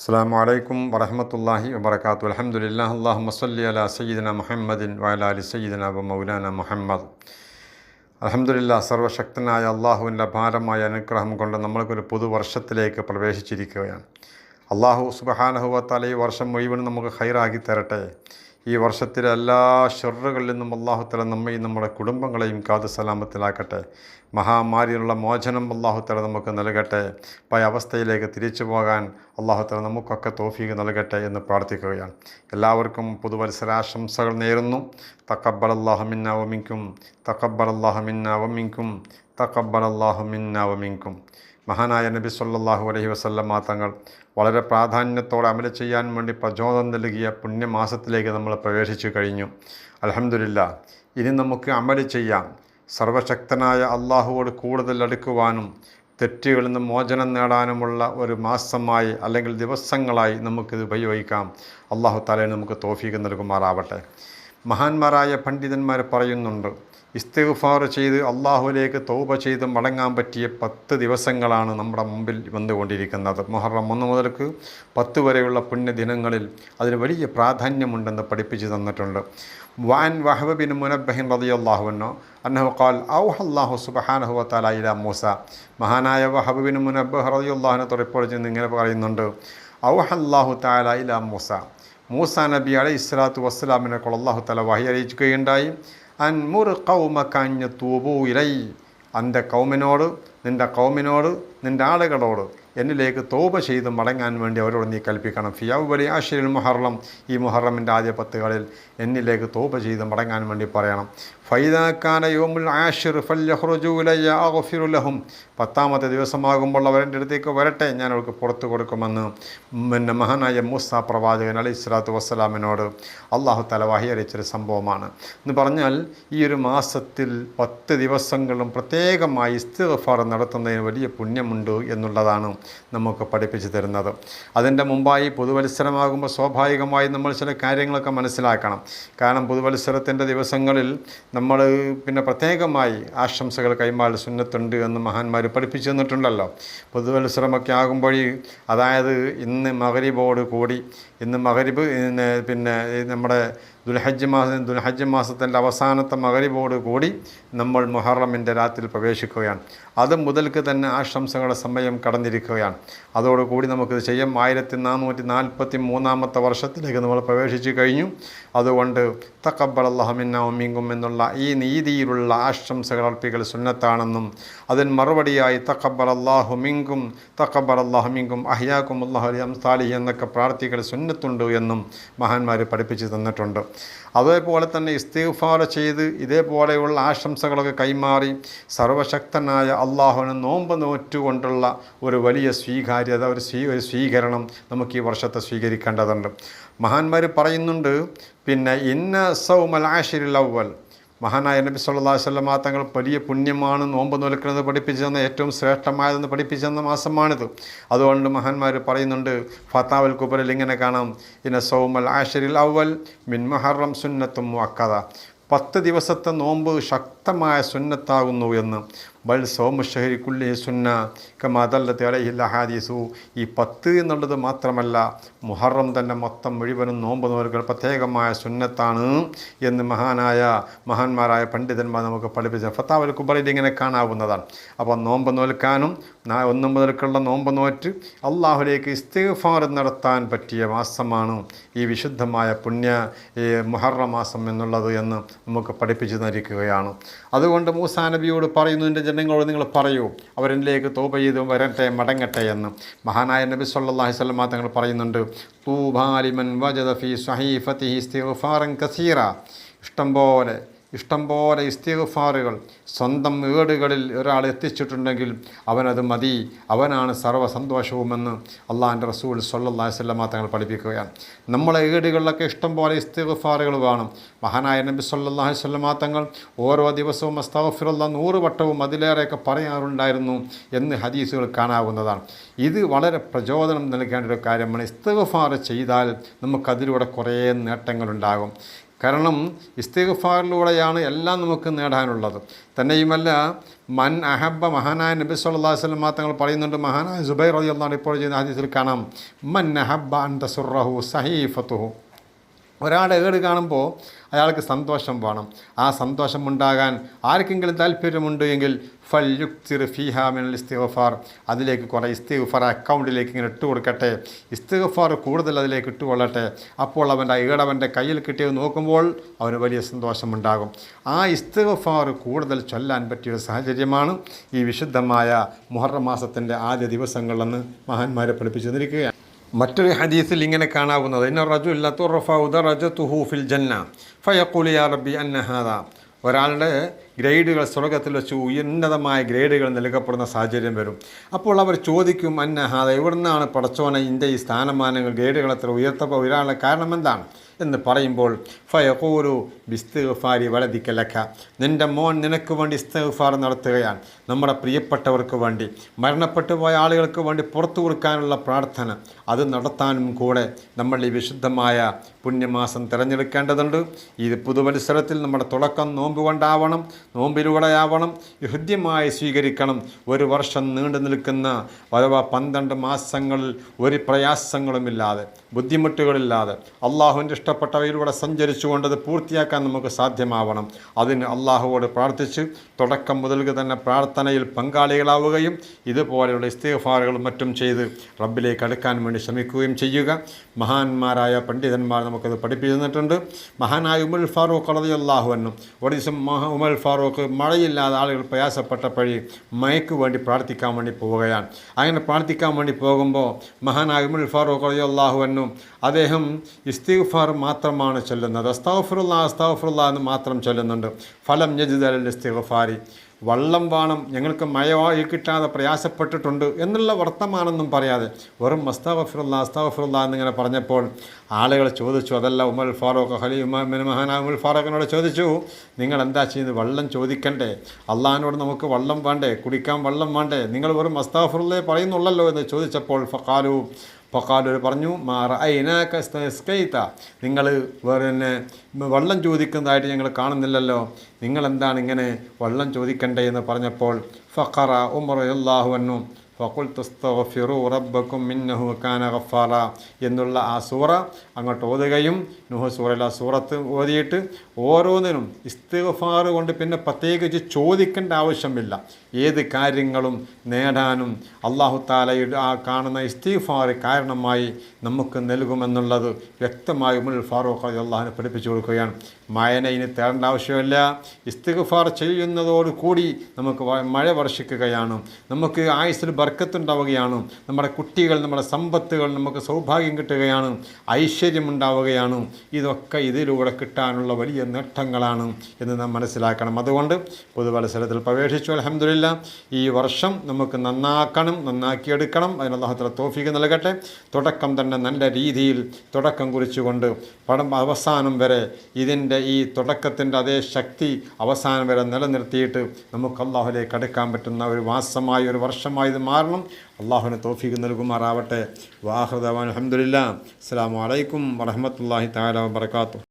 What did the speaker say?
അസ്സാം വലൈക്കും വറഹമത്തല്ലാഹി വബർക്കാത്തു അലഹമുല്ലാ അള്ളാഹു മസ്ലി അല സയ്യിദിന മുഹമ്മദിൻ വയല അലി സയ്യിദിന അബു മൗലാന മുഹമ്മദ്. അലഹമുല്ല സർവശക്തനായ അള്ളാഹുവിന്റെ അപാരമായ അനുഗ്രഹം കൊണ്ട് നമ്മൾക്കൊരു പുതുവർഷത്തിലേക്ക് പ്രവേശിച്ചിരിക്കുകയാണ്. അള്ളാഹു സുബഹാനഹുവത്താല ഈ വർഷം മുഴുവൻ നമുക്ക് ഹൈറാക്കി തരട്ടെ. ഈ വർഷത്തിലെ എല്ലാ ഷെറുകളിൽ നിന്നും അള്ളാഹുത്തല നമ്മയും നമ്മുടെ കുടുംബങ്ങളെയും കാതു സലാമത്തിലാക്കട്ടെ. മഹാമാരിയിലുള്ള മോചനം അള്ളാഹുത്തല നമുക്ക് നൽകട്ടെ. പഴയ അവസ്ഥയിലേക്ക് തിരിച്ചു പോകാൻ അള്ളാഹുത്തല നമുക്കൊക്കെ തോഫീക്ക് നൽകട്ടെ എന്ന് പ്രാർത്ഥിക്കുകയാണ്. എല്ലാവർക്കും പുതുവത്സരാശംസകൾ നേരുന്നു. തക്കബ്ബൽ അള്ളാഹുമിന്ന വമിക്കും തക്കബൽ അള്ളാഹുമിന്ന വമിക്കും തക്കബൽ അള്ളാഹുമിന്ന വമിക്കും മഹാനായ നബി സല്ലാഹു അലഹി വസല്ലമ്മ തങ്ങൾ വളരെ പ്രാധാന്യത്തോടെ അമല ചെയ്യാൻ വേണ്ടി പ്രചോദനം നൽകിയ പുണ്യമാസത്തിലേക്ക് നമ്മൾ പ്രവേശിച്ചു കഴിഞ്ഞു. അലഹമില്ല ഇനി നമുക്ക് അമൽ ചെയ്യാം. സർവശക്തനായ അള്ളാഹുവോട് കൂടുതൽ അടുക്കുവാനും തെറ്റുകളിൽ നിന്ന് മോചനം നേടാനുമുള്ള ഒരു മാസമായി അല്ലെങ്കിൽ ദിവസങ്ങളായി നമുക്കിത് ഉപയോഗിക്കാം. അള്ളാഹു തലേന് നമുക്ക് തോഫീക്ക് നൽകുമാറാവട്ടെ. മഹാന്മാരായ പണ്ഡിതന്മാർ പറയുന്നുണ്ട് ഇസ്തിഗ്ഫാർ ചെയ്ത് അള്ളാഹുലേക്ക് തൗബ ചെയ്ത് മടങ്ങാൻ പറ്റിയ പത്ത് ദിവസങ്ങളാണ് നമ്മുടെ മുമ്പിൽ വന്നുകൊണ്ടിരിക്കുന്നത്. മുഹറം ഒന്ന് മുതൽക്ക് പത്ത് വരെയുള്ള പുണ്യദിനങ്ങളിൽ അതിന് വലിയ പ്രാധാന്യമുണ്ടെന്ന് പഠിപ്പിച്ചു തന്നിട്ടുണ്ട്. വാൻ വഹബിൻ മുനബഹിൻ റതി അള്ളാഹുവിനോ അന്നഹു ഖാൽ ഔഹ അള്ളാഹു സുബഹാനഹു വത്താല ഇല മൂസ. മഹാനായ വഹബിൻ മുനബഹ് റതി അള്ളാഹുനെ റിപ്പോർട്ട് ചെയ്യുന്ന ഇങ്ങനെ പറയുന്നുണ്ട് ഔഹ അള്ളാഹു താല ഇല മൂസ. മൂസ നബി അലൈഹി ഇസ്ലാത്തു വസ്സലാമിനെ കൊള്ളാഹു തല വഹി അറിയിക്കുകയുണ്ടായി. അൻ മുർ കൗമക്കഞ്ഞ് തൂബു ഇലൈ. അന്റെ കൗമിനോട് നിന്റെ കൗമിനോട് നിന്റെ ആളുകളോട്. എന്നിലേക്ക് തോപ ചെയ്ത് മടങ്ങാൻ വേണ്ടി അവരോട് നീ കൽപ്പിക്കണം. ഫിയാവ് വലി ആശയിൽ മുഹറം. ഈ മുഹറമിന്റെ ആദ്യ പത്തുകളിൽ എന്നിലേക്ക് തോപ ചെയ്ത് മടങ്ങാൻ വേണ്ടി പറയണം. ഫൈദാക്കാന യോമുൽ ആഷിർ ഫല്യഹ്റുജുലഹും പത്താമത്തെ ദിവസമാകുമ്പോൾ അവരെന്റെ അടുത്തേക്ക് വരട്ടെ ഞാൻ അവർക്ക് പുറത്തു കൊടുക്കുമെന്ന് പിന്നെ മഹാനായ മൂസ പ്രവാചകൻ അലി ഇസ്ലാത്തു വസ്സലാമിനോട് അള്ളാഹു തല അറിയിച്ചൊരു സംഭവമാണ്. എന്ന് പറഞ്ഞാൽ ഈ ഒരു മാസത്തിൽ പത്ത് ദിവസങ്ങളും പ്രത്യേകമായി ഇസ്തിഫാർ നടത്തുന്നതിന് വലിയ പുണ്യമുണ്ട് എന്നുള്ളതാണ്. നമുക്ക് പഠിപ്പിച്ചു തരുന്നത്. അതിന്റെ മുമ്പായി പുതുവത്സരമാകുമ്പോൾ സ്വാഭാവികമായി നമ്മൾ ചില കാര്യങ്ങളൊക്കെ മനസ്സിലാക്കണം. കാരണം പുതുവത്സരത്തിന്റെ ദിവസങ്ങളിൽ നമ്മൾ പിന്നെ പ്രത്യേകമായി ആശംസകൾ കൈമാറി സുന്നത്തുണ്ട് എന്ന് മഹാന്മാർ പഠിപ്പിച്ചു തന്നിട്ടുണ്ടല്ലോ. പുതുവത്സരമൊക്കെ ആകുമ്പോൾ അതായത് ഇന്ന് മകരിബോട് കൂടി ഇന്ന് മകരിബ് പിന്നെ നമ്മുടെ ദുൽഹജ്ജ് മാസം ദുൽഹജ്ജ് മാസത്തിന്റെ അവസാനത്തെ മകരിവോട് കൂടി നമ്മൾ മുഹറമിന്റെ രാത്രിയിൽ പ്രവേശിക്കുകയാണ്. അത് മുതൽക്ക് തന്നെ ആശംസകളുടെ സമയം കടന്നിരിക്കുകയാണ്. അതോടുകൂടി നമുക്കിത് ചെയ്യാം. ആയിരത്തി നാനൂറ്റി നാൽപ്പത്തി മൂന്നാമത്തെ വർഷത്തിലേക്ക് നമ്മൾ പ്രവേശിച്ചു കഴിഞ്ഞു. അതുകൊണ്ട് തക്കബൽ അള്ളഹമിന്ന ഒമ്മിങ്കും എന്നുള്ള ഈ നീതിയിലുള്ള ആശംസകൾ അർപ്പിക്കൽ സുന്നത്താണെന്നും അതിന് മറുപടിയായി തക്കബൽ അള്ളാഹുമിങ്കും തക്കബൽ അള്ളാഹു മിങ്കും അഹിയാക്കും അള്ളാഹു അലി അംസാലിഹി എന്നൊക്കെ പ്രാർത്ഥിക്കൽ സുന്നത്തുണ്ട് എന്നും മഹാന്മാർ പഠിപ്പിച്ചു തന്നിട്ടുണ്ട്. അതേപോലെ തന്നെ ഇസ്തിഫാർ ചെയ്ത് ഇതേപോലെയുള്ള ആശംസകളൊക്കെ കൈമാറി സർവശക്തനായ അള്ളാഹുവിനെ നോമ്പ് നോറ്റുകൊണ്ടുള്ള ഒരു വലിയ സ്വീകാര്യത ഒരു സ്വീ ഒരു സ്വീകരണം നമുക്ക് ഈ വർഷത്തെ സ്വീകരിക്കേണ്ടതുണ്ട്. മഹാന്മാർ പറയുന്നുണ്ട് പിന്നെ ഇന്ന സൗമൽ ആഷിരിൽ അവൽ മഹാനായ നബി സല്ലാ വല്ലമ തങ്ങൾ വലിയ പുണ്യമാണ് നോമ്പ് നോൽക്കുന്നത് പഠിപ്പിച്ചു തന്ന ഏറ്റവും ശ്രേഷ്ഠമായതെന്ന് പഠിപ്പിച്ചു തന്ന മാസമാണിത്. അതുകൊണ്ട് മഹാന്മാർ പറയുന്നുണ്ട് ഫത്താവൽ കുബറിൽ ഇങ്ങനെ കാണാം. ഇന്ന സൗമൽ ആഷരിൽ അവൽ മിൻ മഹറം സുന്നത്തും വക്കത പത്ത് ദിവസത്തെ നോമ്പ് ശക്തമായ സുന്നത്താകുന്നു എന്ന്. ബൽ സോമുഷഹരി കുല്ലി സുന്ന കമതല്ലത്തെ അലഹില്ല ഹാദീസു ഈ പത്ത് എന്നുള്ളത് മാത്രമല്ല മുഹറം തന്നെ മൊത്തം മുഴുവനും നോമ്പ് നോൽക്കൽ പ്രത്യേകമായ സുന്നത്താണ് എന്ന് മഹാനായ മഹാന്മാരായ പണ്ഡിതന്മാർ നമുക്ക് പഠിപ്പിച്ച ഫത്താവൽ കുബറിൽ ഇങ്ങനെ കാണാവുന്നതാണ്. അപ്പോൾ നോമ്പ് നോൽക്കാനും ഒന്ന് മുതൽക്കുള്ള നോമ്പ് നോറ്റ് അള്ളാഹുലേക്ക് ഇസ്തിഫാർ നടത്താൻ പറ്റിയ മാസമാണ് ഈ വിശുദ്ധമായ പുണ്യ മുഹറ മാസം എന്നുള്ളത് എന്ന് നമുക്ക് പഠിപ്പിച്ചു തന്നിരിക്കുകയാണ് അതുകൊണ്ട് മൂസാ നബിയോട് പറയുന്നു എന്റെ ജനങ്ങളോട് നിങ്ങൾ പറയൂ. അവരിലേക്ക് തോപ ചെയ്ത് വരട്ടെ മടങ്ങട്ടെ എന്ന്. മഹാനായ നബി സല്ലാഹി സ്വലമ തങ്ങൾ പറയുന്നുണ്ട്. തൂബാലിമൻ വജദ ഫി സഹീഫത്തി ഇസ്തിഗ്ഫാറൻ കസീറ. ഇഷ്ടംപോലെ ഇഷ്ടംപോലെ ഇസ്തിഗ്ഫാറുകൾ സ്വന്തം വീടുകളിൽ ഒരാൾ എത്തിച്ചിട്ടുണ്ടെങ്കിൽ അവനത് മതി. അവനാണ് സർവ സന്തോഷവുമെന്ന് അള്ളാഹിന്റെ റസൂൽ സല്ലാഹി സ്വല്ലമ തങ്ങൾ പഠിപ്പിക്കുകയാണ്. നമ്മളെ വീടുകളിലൊക്കെ ഇഷ്ടംപോലെ ഇസ്തിഗ്ഫാറുകൾ കാണും. മഹാനായ നബി സല്ലാഹി സ്വല്ലമ തങ്ങൾ ഓരോ ദിവസവും അസ്തഫിറുള്ള നൂറ് വട്ടവും അതിലേറെയൊക്കെ പറയാറുണ്ടായിരുന്നു എന്ന് ഹദീസുകൾ കാണാവുന്നതാണ്. ഇത് വളരെ പ്രചോദനം നൽകേണ്ട ഒരു കാര്യമാണ്. ഇസ്തിഗ്ഫാർ ചെയ്താൽ നമുക്കതിലൂടെ കുറേ നേട്ടങ്ങളുണ്ടാകും. കാരണം ഇസ്തിഗ്ഫാറിലൂടെയാണ് എല്ലാം നമുക്ക് നേടാനുള്ളത്. തന്നെയുമല്ല മൻ അഹബ്ബ മഹാനായ നബി അലൈഹി വസല്ലം തങ്ങൾ പറയുന്നുണ്ട് മഹാനായ സുബൈർ എന്നാണ് ഇപ്പോൾ ചെയ്യുന്ന ആദ്യത്തിൽ കാണാം മൻ അഹബ്ബ അൻ തസുറഹു സഹീഫത്തുഹു. ഒരാളെ ഏട് കാണുമ്പോൾ അയാൾക്ക് സന്തോഷം വേണം. ആ സന്തോഷം ഉണ്ടാകാൻ ആർക്കെങ്കിലും താല്പര്യമുണ്ട് എങ്കിൽ ഫൽ യുക്തിർ ഫിഹാമിൻ ഇസ്തിഗഫാർ. അതിലേക്ക് കുറേ ഇസ്തിഗഫാർ അക്കൗണ്ടിലേക്ക് ഇങ്ങനെ ഇട്ട് കൊടുക്കട്ടെ. ഇസ്തിഗഫാർ കൂടുതൽ അതിലേക്ക് ഇട്ടുകൊള്ളട്ടെ അപ്പോൾ അവന്റെ ഈടവന്റെ കയ്യിൽ കിട്ടിയത് നോക്കുമ്പോൾ അവന് വലിയ സന്തോഷമുണ്ടാകും. ആ ഇസ്തിഗഫാർ കൂടുതൽ ചൊല്ലാൻ പറ്റിയൊരു സാഹചര്യമാണ് ഈ വിശുദ്ധമായ മുഹറം മാസത്തിന്റെ ആദ്യ ദിവസങ്ങളെന്ന് മഹാന്മാരെ പഠിപ്പിച്ചു തന്നിരിക്കുകയാണ്. മറ്റൊരു ഹദീസിൽ ഇങ്ങനെ കാണാവുന്നത്. ഇന്ന റജുല്ല തുറഫുഹു ഫിൽ ജന്ന ഫയഖുലി യാ റബ്ബി അന്നഹാദ ഒരാളുടെ ഗ്രേഡുകൾ സ്വർഗത്തിൽ വെച്ച് ഉന്നതമായ ഗ്രേഡുകൾ നൽകപ്പെടുന്ന സാഹചര്യം വരും. അപ്പോൾ അവർ ചോദിക്കും അന്നഹാദ എവിടുന്നാണ് പടച്ചോനെ ഇന്റെ ഈ സ്ഥാനമാനങ്ങൾ ഗ്രേഡുകൾ അത്ര ഉയർത്തപ്പോൾ ഒരാളുടെ കാരണം എന്താണ്? എന്ന് പറയുമ്പോൾ ഫയഹൂരു ബിസ്തഫാരി വലതിക്കലക്ക നിന്റെ മോൻ നിനക്ക് വേണ്ടി ഇസ്തഫാർ നടത്തുകയാണ്. നമ്മുടെ പ്രിയപ്പെട്ടവർക്ക് വേണ്ടി മരണപ്പെട്ടു പോയ ആളുകൾക്ക് വേണ്ടി പുറത്തു കൊടുക്കാനുള്ള പ്രാർത്ഥന അത് നടത്താനും കൂടെ നമ്മൾ ഈ വിശുദ്ധമായ പുണ്യമാസം തിരഞ്ഞെടുക്കേണ്ടതുണ്ട്. ഈ പുതുവത്സരത്തിൽ നമ്മുടെ തുടക്കം നോമ്പ് കൊണ്ടാവണം നോമ്പിലൂടെയാവണം ഹൃദ്യമായി സ്വീകരിക്കണം. ഒരു വർഷം നീണ്ടു നിൽക്കുന്ന അഥവാ പന്ത്രണ്ട് മാസങ്ങളിൽ ഒരു പ്രയാസങ്ങളുമില്ലാതെ ബുദ്ധിമുട്ടുകളില്ലാതെ അള്ളാഹുവിന്റെ ഇഷ്ടപ്പെട്ടവയിലൂടെ സഞ്ചരിച്ചു കൊണ്ടത് പൂർത്തിയാക്കാൻ നമുക്ക് സാധ്യമാവണം. അതിന് അള്ളാഹുവോട് പ്രാർത്ഥിച്ച് തുടക്കം മുതൽക്ക് തന്നെ പ്രാർത്ഥനയിൽ പങ്കാളികളാവുകയും ഇതുപോലെയുള്ള ഇസ്തീഫാറുകളും മറ്റും ചെയ്ത് റബ്ബിലേക്ക് അടുക്കാൻ വേണ്ടി ശ്രമിക്കുകയും ചെയ്യുക. മഹാന്മാരായ പണ്ഡിതന്മാർ നമുക്കത് പഠിപ്പിച്ചു തന്നിട്ടുണ്ട് മഹാനായ ഉമൽ ഫാറൂഖ് അള്ളാഹുവനും ഒരു ദിവസം ഉമൽ ഫാറൂഖ് മഴയില്ലാതെ ആളുകൾ പ്രയാസപ്പെട്ടപ്പോഴി മയക്ക് വേണ്ടി പ്രാർത്ഥിക്കാൻ വേണ്ടി പോവുകയാണ്. അങ്ങനെ പ്രാർത്ഥിക്കാൻ വേണ്ടി പോകുമ്പോൾ മഹാനായ ഉമൽ ഫാറൂഖ് അള്ളാഹുവനും അദ്ദേഹം ഇസ്തിഗ്ഫാർ മാത്രമാണ് ചൊല്ലുന്നത്. അസ്താഫുറുള്ള അസ്താഫുറുള്ള എന്ന് മാത്രം ചൊല്ലുന്നുണ്ട്. ഫലം യജിദ് അൽ ഇസ്തിഗ്ഫാരി. വള്ളം വാണം ഞങ്ങൾക്ക് മഴവായി കിട്ടാതെ പ്രയാസപ്പെട്ടിട്ടുണ്ട് എന്നുള്ള വർത്തമാനമൊന്നും പറയാതെ വെറും അസ്താഫിറുല്ല അസ്താഫിറുല്ല എന്നിങ്ങനെ പറഞ്ഞപ്പോൾ ആളുകൾ ചോദിച്ചു അതല്ല ഉമർ ഫാറൂഖ് ഹലി ഉമർ മഹാന ഉമർ ഫാറൂഖിനോട് ചോദിച്ചു നിങ്ങൾ എന്താ ചെയ്യുന്നത്? വള്ളം ചോദിക്കണ്ടേ? അള്ളഹാനോട് നമുക്ക് വള്ളം വേണ്ടേ? കുടിക്കാൻ വള്ളം വേണ്ടേ? നിങ്ങൾ വെറും അസ്താഫിറുല്ലേ പറയുന്നുള്ളല്ലോ? എന്ന് ചോദിച്ചപ്പോൾ ഫക്കാലു ഫക്കാലൂർ പറഞ്ഞു മാറ ഐനാക്കൈത്ത നിങ്ങൾ തന്നെ വെള്ളം ചോദിക്കുന്നതായിട്ട് ഞങ്ങൾ കാണുന്നില്ലല്ലോ. നിങ്ങൾ എന്താണ് ഇങ്ങനെ വെള്ളം ചോദിക്കണ്ടേ എന്ന് പറഞ്ഞപ്പോൾ ഫഖറ ഉമർ ഫക്കുൽ തുസ്തഫിറു റബ്ബക്കും മിന്നഹു കാന ഗഫാറ എന്നുള്ള ആ സൂറ അങ്ങോട്ട് ഓതുകയും നുഹ സൂറയിൽ ആ സൂറത്ത് ഓതിയിട്ട് ഓരോന്നിനും ഇസ്തിഗ്ഫാർ കൊണ്ട് പിന്നെ പ്രത്യേകിച്ച് ചോദിക്കേണ്ട ആവശ്യമില്ല. ഏത് കാര്യങ്ങളും നേടാനും അള്ളാഹു താലയുടെ ആ കാണുന്ന ഇസ്തിഗ്ഫാർ കാരണമായി നമുക്ക് നൽകുമെന്നുള്ളത് വ്യക്തമായി ഉമുൽ ഫാറൂഖ് അള്ളാഹിനെ പഠിപ്പിച്ചു കൊടുക്കുകയാണ്. മയന ഇനി തേടേണ്ട ആവശ്യമില്ല. ഇസ്തിഫാർ ചെയ്യുന്നതോടുകൂടി നമുക്ക് മഴ വർഷിക്കുകയാണ്. നമുക്ക് ആയുസ്സിൽ ബർക്കത്തുണ്ടാവുകയാണ് നമ്മുടെ കുട്ടികൾ നമ്മുടെ സമ്പത്തുകൾ നമുക്ക് സൗഭാഗ്യം കിട്ടുകയാണ്. ഐശ്വര്യം ഉണ്ടാവുകയാണ് ഇതൊക്കെ ഇതിലൂടെ കിട്ടാനുള്ള വലിയ നേട്ടങ്ങളാണ് എന്ന് നാം മനസ്സിലാക്കണം. അതുകൊണ്ട് പൊതുവത്സരത്തിൽ പ്രവേശിച്ചു. അലഹമില്ല ഈ വർഷം നമുക്ക് നന്നാക്കണം നന്നാക്കിയെടുക്കണം. അതിന് അള്ളാഹുത്തല തോഫിക്ക് നൽകട്ടെ. തുടക്കം തന്നെ നല്ല രീതിയിൽ തുടക്കം കുറിച്ചുകൊണ്ട് പടം അവസാനം വരെ ഇതിന്റെ ഈ തുടക്കത്തിന്റെ അതേ ശക്തി അവസാനം വരെ നിലനിർത്തിയിട്ട് നമുക്ക് അള്ളാഹുലേക്ക് അടുക്കാൻ പറ്റുന്ന ഒരു മാസമായി ഒരു വർഷമായി ഇത് മാറണം അള്ളാഹുവിനെ തോഫീക്ക് നൽകുമാറാവട്ടെ. വാഹൃദാൻ അലഹമുല്ല അസ്സാം വലൈക്കും വറഹമത്തല്ലാഹി താല വാത്തു